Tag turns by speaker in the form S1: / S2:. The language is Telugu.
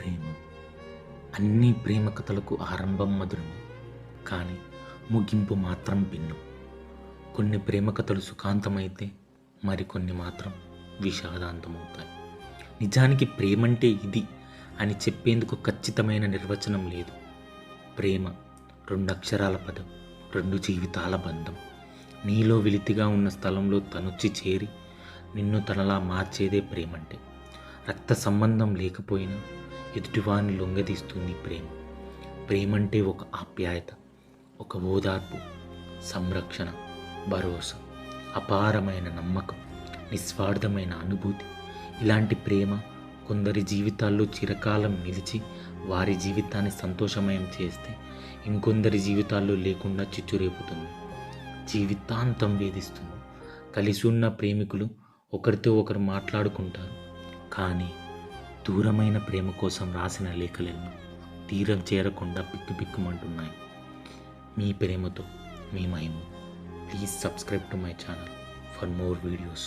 S1: ప్రేమ. అన్ని ప్రేమ కథలకు ఆరంభం మధురమే కానీ ముగింపు మాత్రం భిన్నం. కొన్ని ప్రేమ కథలు సుఖాంతమైతే మరికొన్ని మాత్రం విషాదాంతమవుతాయి. నిజానికి ప్రేమంటే ఇది అని చెప్పేందుకు ఖచ్చితమైన నిర్వచనం లేదు. ప్రేమ రెండు అక్షరాల పదం రెండు జీవితాల బంధం. నీలో వెలితిగా ఉన్న స్థలంలో తనొచ్చి చేరి నిన్ను తనలా మార్చేదే ప్రేమంటే. రక్త సంబంధం లేకపోయినా ఎదుటివాన్ని లొంగదీస్తుంది ప్రేమ. ప్రేమంటే ఒక ఆప్యాయత ఒక ఓదార్పు సంరక్షణ భరోసా అపారమైన నమ్మకం నిస్వార్థమైన అనుభూతి. ఇలాంటి ప్రేమ కొందరి జీవితాల్లో చిరకాలం నిలిచి వారి జీవితాన్ని సంతోషమయం చేస్తే ఇంకొందరి జీవితాల్లో లేకుండా చిచ్చురేపుతుంది. జీవితాంతం వేధిస్తుంది. కలిసి ఉన్న ప్రేమికులు ఒకరితో ఒకరు మాట్లాడుకుంటారు. కానీ దూరమైన ప్రేమ కోసం రాసిన లేఖలను తీరం చేరకుండా పిక్కు పిక్కుమంటున్నాయి. మీ ప్రేమతో మీ Mahima. Please subscribe to my channel for more videos